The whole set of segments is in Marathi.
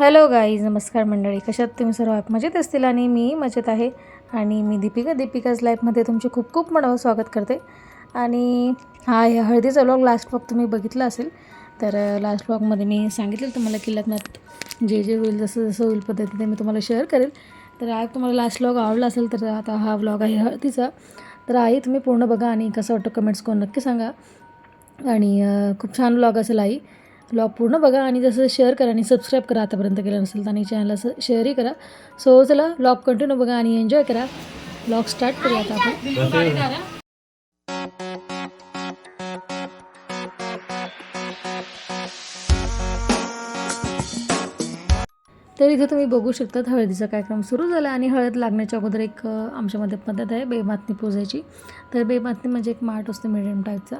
हॅलो गाईज नमस्कार मंडळी. कशात तुम्ही सर्व मजेत असतील आणि मी मजेत आहे. आणि मी दीपिका. दीपिकाज लाईफमध्ये तुमचे खूप खूप मनावर स्वागत करते. आणि हा ह्या हळदीचा व्लॉग लास्ट व्लॉग तुम्ही बघितला असेल. तर लास्ट व्लॉगमध्ये मी सांगितलं तुम्हाला की लग्नात जे जे होईल जसं जसं होईल पद्धतीने मी तुम्हाला शेअर करेल. तर आज तुम्हाला लास्ट व्लॉग आवडला असेल तर आता हा व्लॉग आहे हळदीचा. तर आई तुम्ही पूर्ण बघा आणि कसं वाटतं कमेंट्स करून नक्की सांगा. आणि खूप छान व्लॉग असेल आई. व्लॉग पूर्ण बघा आणि जसं शेअर करा आणि सबस्क्राईब करा आतापर्यंत केलं नसेल तर आणि चॅनलला स शेअरही करा. सो चला व्लॉग कंटिन्यू बघा आणि एन्जॉय करा. व्लॉग स्टार्ट करूया आता आपण. तर इथे तुम्ही बघू शकतात हळदीचा कार्यक्रम सुरू झाला आणि हळद लागण्याच्या अगोदर एक आमच्यामध्ये पद्धत आहे बेमातनी पूजायची. तर बेमातनी म्हणजे एक माठ असतो मिडियम टाईपचा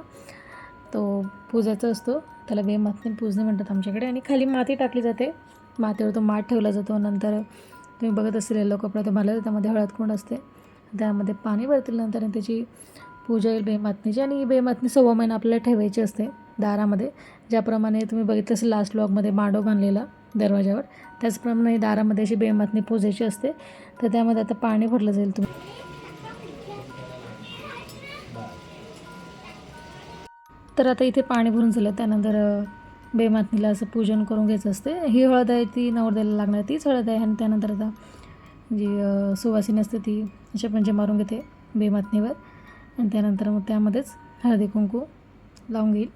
तो पूजाचा असतो. त्याला बेमातनी पूजणे म्हणतात आमच्याकडे. आणि खाली माती टाकली जाते. मातीवर तो माठ ठेवला जातो. नंतर तुम्ही बघत असेल येलो कपडा तो भरला त्यामध्ये हळद कोंड असते. त्यामध्ये पाणी भरतील नंतर त्याची पूजा येईल बेमातनीची. आणि ही बेमातनी सव्वा महिना आपल्याला ठेवायची असते दारामध्ये. ज्याप्रमाणे तुम्ही बघितलं असेल लास्ट ब्लॉगमध्ये मांडव बांधलेला दरवाजावर त्याचप्रमाणे दारामध्ये अशी बेमातनी पूजायची असते. तर त्यामध्ये आता पाणी भरलं जाईल तुम्ही. तर आता इथे पाणी भरून झालं. त्यानंतर बेमातनीला असं पूजन करून घ्यायचं असते ही हळद आहे ती नवरदेला लागणार तीच हळद आहे आणि त्यानंतर आता जी सुवासिनी असते ती असे पंचे मारून घेते बेमातनीवर. आणि त्यानंतर मग त्यामध्येच हळदी कुंकू लावून घेईल.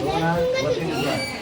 दोन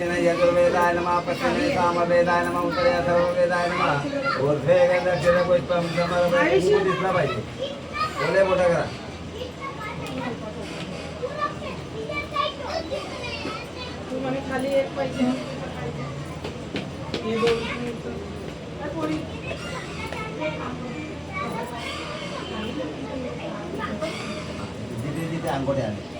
दक्षिणे यजुर्वेदाय नमः पश्चिमे सामवेदाय नमः उत्तरे अथर्ववेदाय नमः ऊर्ध्वे दक्षिणे पुष्पम समर्पयामि. कुंकू दिसला पाहिजे बोले मोठा करा खाली एक पाहिजे जिथे जिथे अंगोठे आले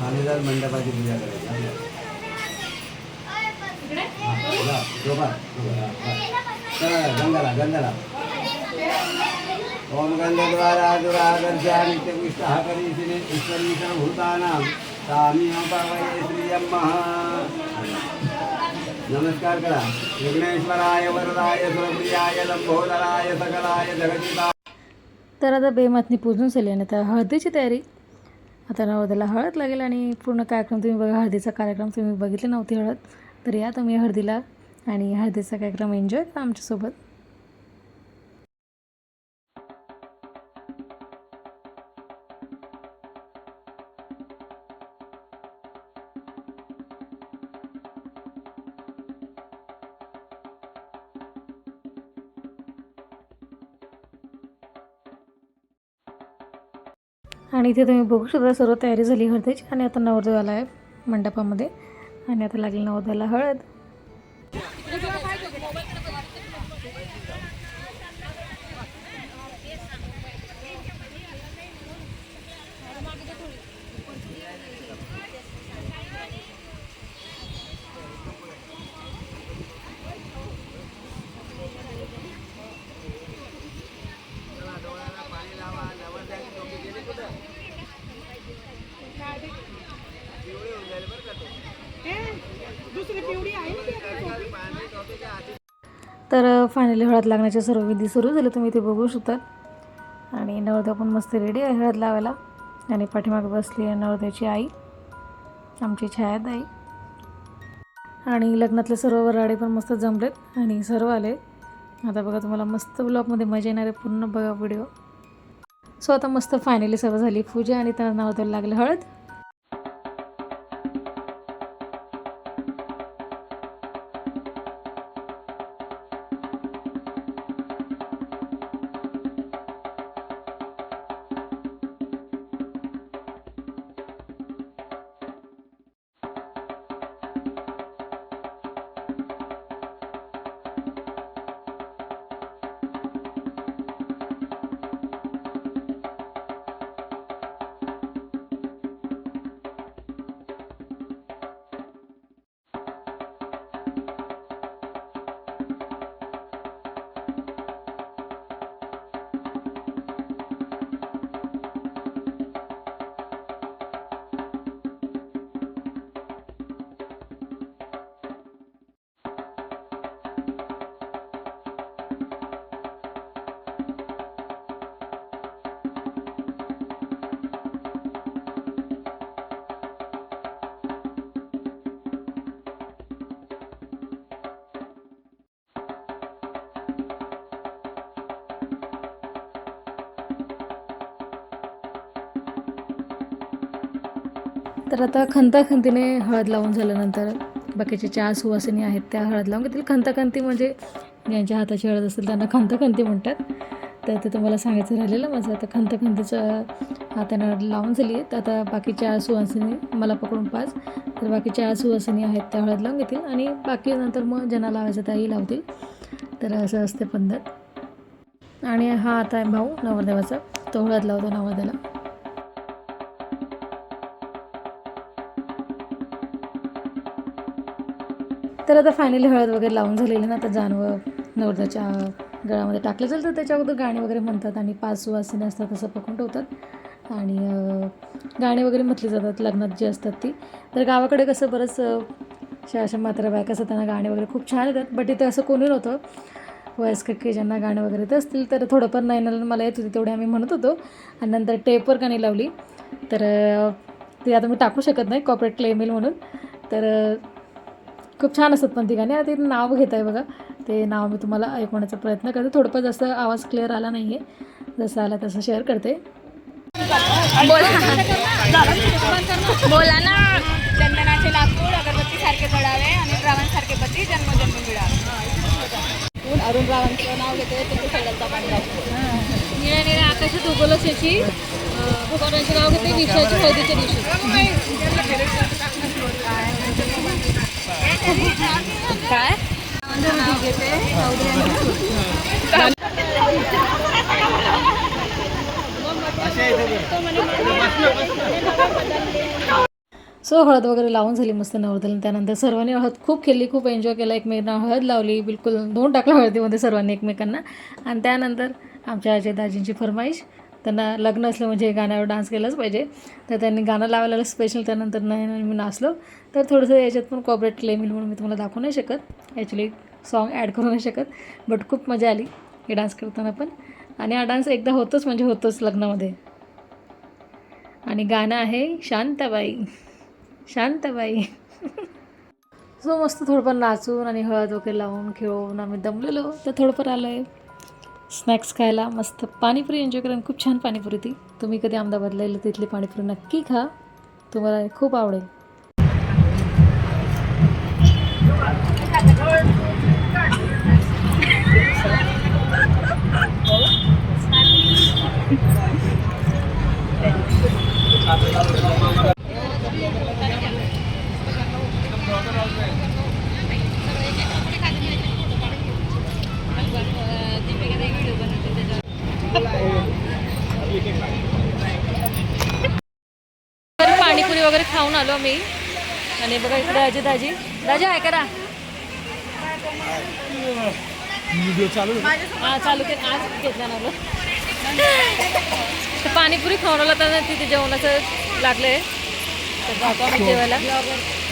खालीदार मंडपाची पूजा करायची. गंगाला गंगाला. ओम गंधद्वारा नमस्कार करा। विघ्नेश्वराय वरदाय सुरप्रियाय लंबोदराय सकलाय जगजिता। तर आता बेमातनी पूजून झाली आणि हळदीची तयारी आता नवरदेवाला हळद लागेल आणि पूर्ण कार्यक्रम तुम्ही बघा हळदीचा कार्यक्रम तुम्ही बघितले नव्हती हळद तर या तुम्ही हळदीला आणि हळदीचा कार्यक्रम एन्जॉय करा आमच्यासोबत. आणि इथे तुम्ही बघू शकता सर्व तयारी झाली हळदीची. आणि आता नवरदेवाला आहे मंडपामध्ये. आणि आता लागली नवरदेवाला हळद. तर फायनली हळद लागण्याच्या सर्व विधी सुरू झाले. तुम्ही ते बघू शकतात. आणि नवरदेव पण मस्त रेडी आहे हळद लावायला. आणि पाठीमागे बसली आहे नवरदेवाची आई. आमची छायात आई आणि लग्नातले सर्व वराडे पण मस्त जमलेत. आणि सर्व आले. आता बघा तुम्हाला मस्त ब्लॉगमध्ये मजा येणार आहे. पूर्ण बघा व्हिडिओ सो आता मस्त फायनली सर्व झाली पूजा आणि त्यांना नाव द्यायला लागलं हळद. तर आता खंताखंतीने हळद लावून झाल्यानंतर बाकीचे चार सुवासिनी आहेत त्या हळद लावून घेतील. खंताखंती म्हणजे ज्यांच्या हाताची हळद असेल त्यांना खंतखंती म्हणतात. तर ते तुम्हाला सांगायचं राहिलेलं माझं आता खंतखंतीचं हाताने हळद लावून झाली आहे तर आता बाकी चार सुवासिनी मला पकडून पाच तर बाकी चार सुवासिनी आहेत त्या हळद लावून घेतील आणि बाकी नंतर मग ज्यांना लावायचं त्याही लावतील. तर असं असते पद्धत. आणि हा आता आहे भाऊ नवरदेवाचा. तो हळद लावतो नवरदेवाला. तर आता फायनली हळद वगैरे लावून झालेली ना आता जानवं नवरदाच्या गळामध्ये टाकलं जाईल. तर त्याच्या अगोदर गाणी वगैरे म्हणतात आणि पाच सुवासिनी असतात तसं पकडून ठेवतात. आणि गाणी वगैरे म्हटली जातात लग्नात जी असतात ती. तर गावाकडे कसं बरंच अं, अशा अशा मात्र बायका असतात त्यांना गाणे वगैरे खूप छान येतात. बट इथे असं कोणी नव्हतं. वयस्कर की ज्यांना गाणं वगैरे येत असतील तर थोडंफार नाही ना मला येत होती तेवढे आम्ही म्हणत होतो. आणि नंतर टेपवर गाणी लावली. तर ते ती आता मी टाकू शकत नाही कॉपरेट क्लेमेल म्हणून. तर खूप छान असतात पण ती गाणी आता ते नाव घेत आहे बघा. ते नाव मी तुम्हाला ऐकवण्याचा प्रयत्न करते. थोडंफार जास्त आवाज क्लिअर आला नाही आहे जसं आला तसं शेअर करते. बोला. ना. चंदनाचे लाकूड अगरबत्ती सारखे जळावे आणि रावांसारखे पती जन्मजन्म मिळावे. अरुण रावांचं नाव घेते. त्यांच्या सगळ्यांचा पाणी निळ्या निळ्या आकाशात उगवलं त्याची भगवानाचे नाव घेते. विषयाच्या हळदीच्या दिवशी. काय? सो हळद वगैरे लावून झाली मस्त नवरदली त्यानंतर सर्वांनी हळद खूप खेळली खूप एन्जॉय केला. एकमेकांना हळद लावली बिलकुल दोन टाकलं हळदीमध्ये सर्वांनी एकमेकांना. आणि त्यानंतर आमच्या अजय दाजींची फरमाईश त्यांना लग्न असलं म्हणजे गाण्यावर डान्स केलाच पाहिजे. तर त्यांनी गाणं लावायला स्पेशल त्यानंतर नाही मी नाचलो. तर थोडंसं याच्यात पण कॉपरेट क्लेम येईल म्हणून मी तुम्हाला दाखवू नाही शकत. ॲक्च्युली सॉन्ग ॲड करू नाही शकत. बट खूप मजा आली हे डान्स करताना पण. आणि हा डान्स एकदा होतोच म्हणजे होतोच लग्नामध्ये. आणि गाणं आहे शांताबाई शांताबाई. सो मस्त थोडंफार नाचून आणि हळद वगैरे लावून खेळून आम्ही दमलेलो. तर थोडंफार आलं आहे स्नॅक्स खायला मस्त पाणीपुरी एन्जॉय करा खूप छान पाणीपुरी ती. तुम्ही कधी अहमदाबादला येईल तिथली पाणीपुरी नक्की खा. तुम्हाला खूप आवडेल तर पाणीपुरी वगैरे खाऊन आलो मी. आणि बघा इकडे अजय दाजी. दाजी आहे करा. हा चालू आज घेतला ना. तर पाणीपुरी खाऊन तर तिथे जेवणाचं लागलंय. तर जातो आम्ही जेवायला.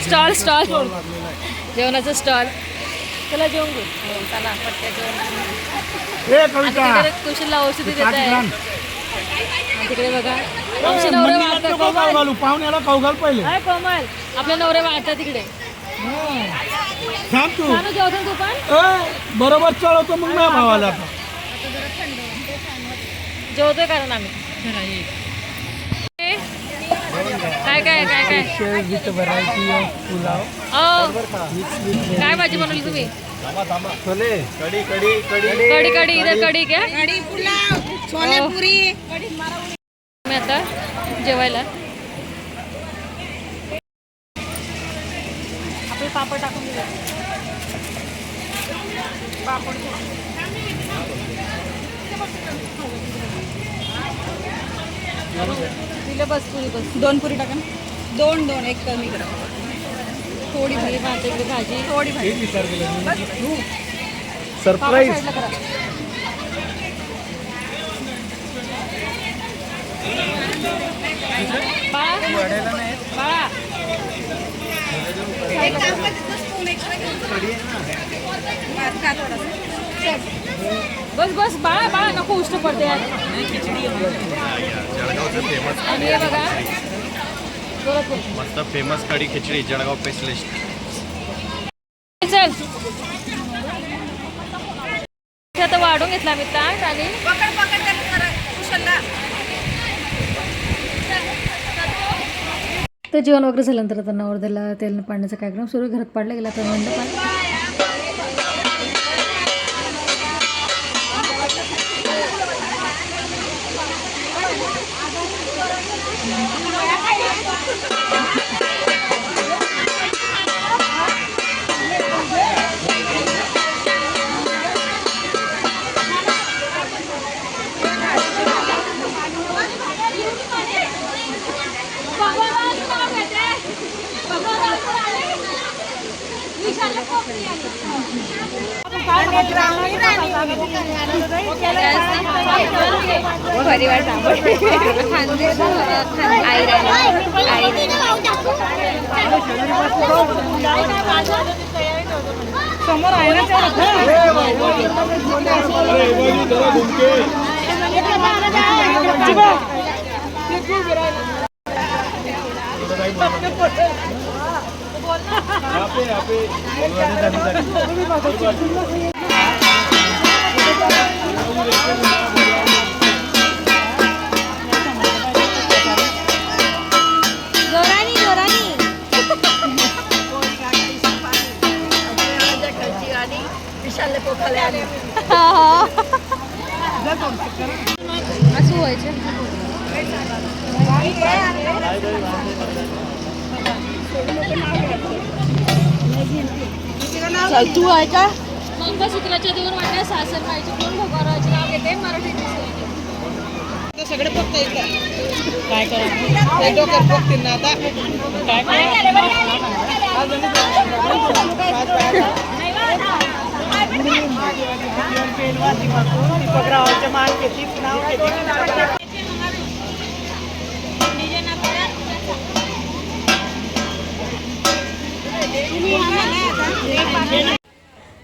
Stall stall. जेवणाचं स्टॉल. चला जेवून घेऊ. हो, चला पटक्या जेवण. कुशलला औषधी देत आहे तिकडे बघा. आमचे नवरे वाढतात. कोमल घालू. पाहुण्याला खाऊ घाल पहिले. अरे कोमल. आपले नवरे वाढतात तिकडे. थांब तू. चालू जेवतो तू पण? ए, बरोबर चढवतो मग नाही भावाला जेवतोय कारण आम्ही. काय काय काय काय? With variety of pulao. काय भाजी बनवली तुम्ही? चले कडी कडी कडी कडी कडी इधर कडी क्या कढी पुलाव. छोले पुरी मी आता जेवायला. आपले पापड टाकून दिले. दिलं बस पुरी बस. दोन पुरी टाका ना. दोन दोन एक कमी करा थोडी भाजी भाजी. भाजी थोडी भाजी पापड सरप्राईज साईडला करा बाळा बाळा एक काम कर, तिथं spoon extra घेऊन जा. बस. बस बस बाळा बाळा नको उष्ट पडते आणि हे बघा. मस्त फेमस कढी खिचडी जळगाव स्पेशलिस्ट चल आता वाढून घेतला मी ताट आणि पकड पकड त्याला जरा कुशलला. तर जेवण वगैरे झाल्यानंतर आता नवरदेला तेल पाडण्याचा कार्यक्रम सुरू घरात पाडला गेला तर मंडपात. समोर आहे ना जोरानी जोरानी. असं व्हायचं. चल तू आहे का मंगळसूत्राच्या दोन वाट्या सासर माईची कोण भगवाराचे नाव घेते मराठीत ते सगळे फक्त येतात काय करा डोक्यात बघतील ना आता काय दीपकरावाच्या मान घेतली नाव घेतली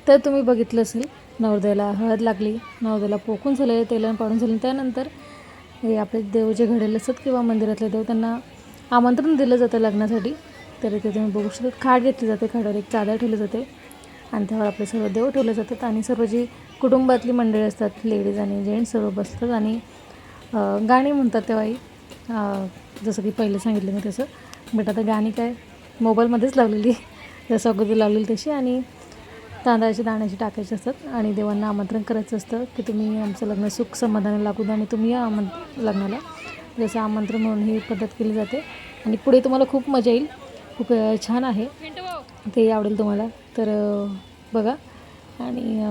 तर तुम्ही बघितलं असेल नवरदेवाला हळद लागली नवरदेवाला पोकून झालेलं तेलन पाडून झालं. त्यानंतर हे आपले देव जे घडेल असतात किंवा मंदिरातले देव त्यांना आमंत्रण दिलं जातं लग्नासाठी. तर इथे तुम्ही बघू शकता खाट घेतली जाते खाटावर एक चादर ठेवली जाते. आणि त्यावर आपले सर्व देव ठेवले जातात. आणि सर्व जी कुटुंबातली मंडळी असतात लेडीज आणि जेंट्स सर्व बसतात आणि गाणी म्हणतात तेव्हाही जसं की पहिले सांगितलं मी तसं. बट आता गाणी काय मोबाईलमध्येच लावलेली. जसं अगोदर लावलेली तशी आणि तांदळाची दाण्याची टाकायची असतात. आणि देवांना आमंत्रण करायचं असतं की तुम्ही आमचं लग्न सुख समाधानाला लागू द्या आणि तुम्ही या आमं लग्नाला. जसं आमंत्रण म्हणून ही पद्धत केली जाते. आणि पुढे तुम्हाला खूप मजा येईल. खूप छान आहे. ते आवडेल तुम्हाला. तर बघा. आणि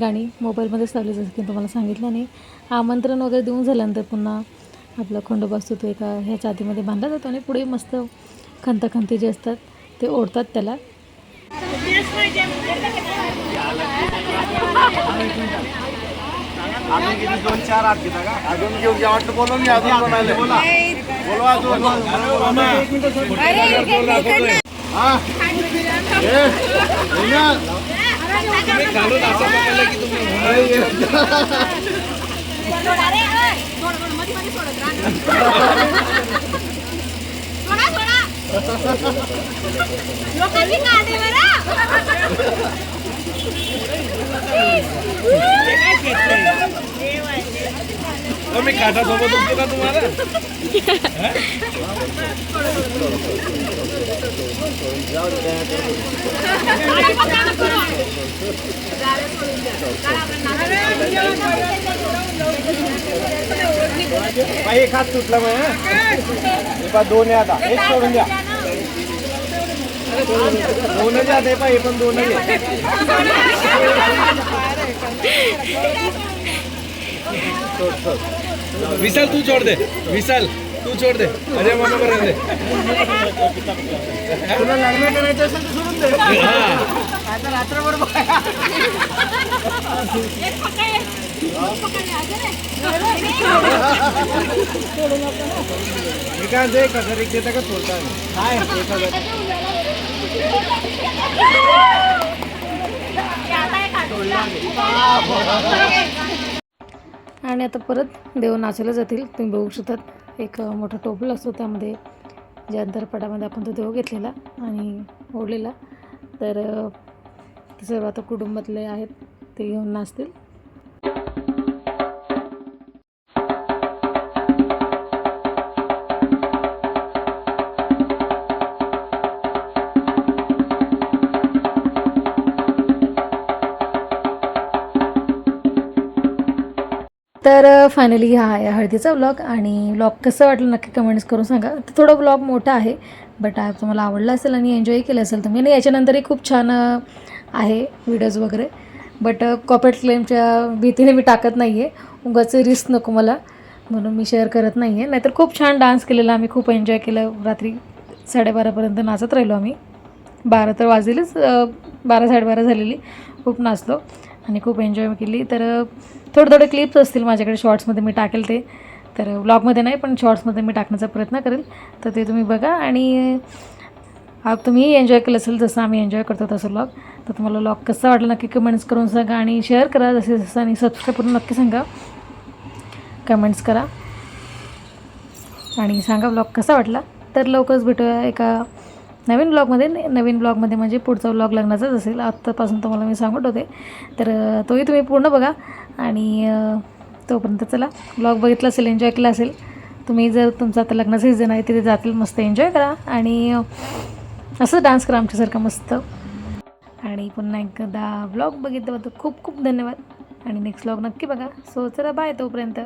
गाणी मोबाईलमध्येच लावली जसं की तुम्हाला सांगितलं आणि आमंत्रण वगैरे देऊन झाल्यानंतर पुन्हा आपला खंडोबा असतो तो एका ह्या चादीमध्ये बांधला जातो आणि पुढे मस्त खंतखंती जे असतात ते ओढतात त्याला. अजून किती? दोन चार आठ घेता का? अजून घेऊन घ्या वाटतं बोलवा मी अजून बनवायला बोला. बोलवा अजून. हा? lokasi kamera Dewa, dewa. कांदे मी काटा सोबत होतो का तुम्हाला बाई, एक हात सुटला मग हं? हे पहा, दोन आहे आता एक सोडून द्या दोनच आहे आता, हे पण दोनच आहे विशाल तू छोड़ दे. विशाल तू छोड़ दे. अरे मना बरं दे. तुला लग्न करायचं असेल तर सोडून दे. मी काय एक हजार एक देता का सोडता काय? एक हजार आणि आता परत देव नाचायला जातील. तुम्ही बघू शकतात एक मोठा टोपल असतो त्यामध्ये. ज्या अंतरपटामध्ये आपण तो देव घेतलेला आणि ओढलेला. तर ते सर्व आता कुटुंबातले आहेत ते घेऊन नाचतील. तर फायनली हा आहे हळदीचा व्लॉग आणि व्लॉग कसं वाटलं नक्की कमेंट्स करून सांगा. तर थोडा व्लॉग मोठा आहे बट तुम्हाला आवडला असेल आणि एन्जॉय केलं असेल तुम्ही. आणि याच्यानंतरही खूप छान आहे व्हिडिओज वगैरे. बट कॉपरेट क्लेमच्या भीतीने मी टाकत नाही आहे उगाचं रिस्क नको मला. म्हणून मी शेअर करत नाही आहे नाहीतर खूप छान डान्स केलेला आम्ही खूप एन्जॉय केलं. रात्री साडेबारापर्यंत नाचत राहिलो आम्ही. बारा तर वाजलेलीच बारा साडेबारा झालेली. खूप नाचलो. आणि खूप एन्जॉय केली. तर थोडे थोडे क्लिप्स असतील माझ्याकडे शॉर्ट्समध्ये मी टाकेल ते. तर व्लॉगमध्ये नाही पण शॉर्ट्समध्ये मी टाकण्याचा प्रयत्न करेल. तर ते तुम्ही बघा आणि तुम्ही तुम्हीही एन्जॉय केलं असेल जसं आम्ही एन्जॉय करतो तसं व्लॉग तर तुम्हाला व्लॉग कसा वाटला नक्की कमेंट्स करून सांगा आणि शेअर करा. जसे जसं आणि सबस्क्राईब करून नक्की सांगा. कमेंट्स करा. आणि सांगा ब्लॉग कसा वाटला. तर लवकरच भेटूया एका नवीन ब्लॉगमध्ये नवीन ब्लॉगमध्ये म्हणजे पुढचा ब्लॉग लग्नाचाच असेल. आत्तापासून तुम्हाला मी सांगत होते. तर तोही तुम्ही पूर्ण बघा. आणि तोपर्यंत चला ब्लॉग बघितला असेल एन्जॉय केला असेल तुम्ही जर तुमचं आता लग्न सीझन आहे तिथे जातील मस्त एन्जॉय करा. आणि असं डान्स करा आमच्यासारखं मस्त. आणि पुन्हा एकदा ब्लॉग बघितल्याबद्दल खूप खूप धन्यवाद. आणि नेक्स्ट ब्लॉग नक्की बघा. सो चला बाय तोपर्यंत.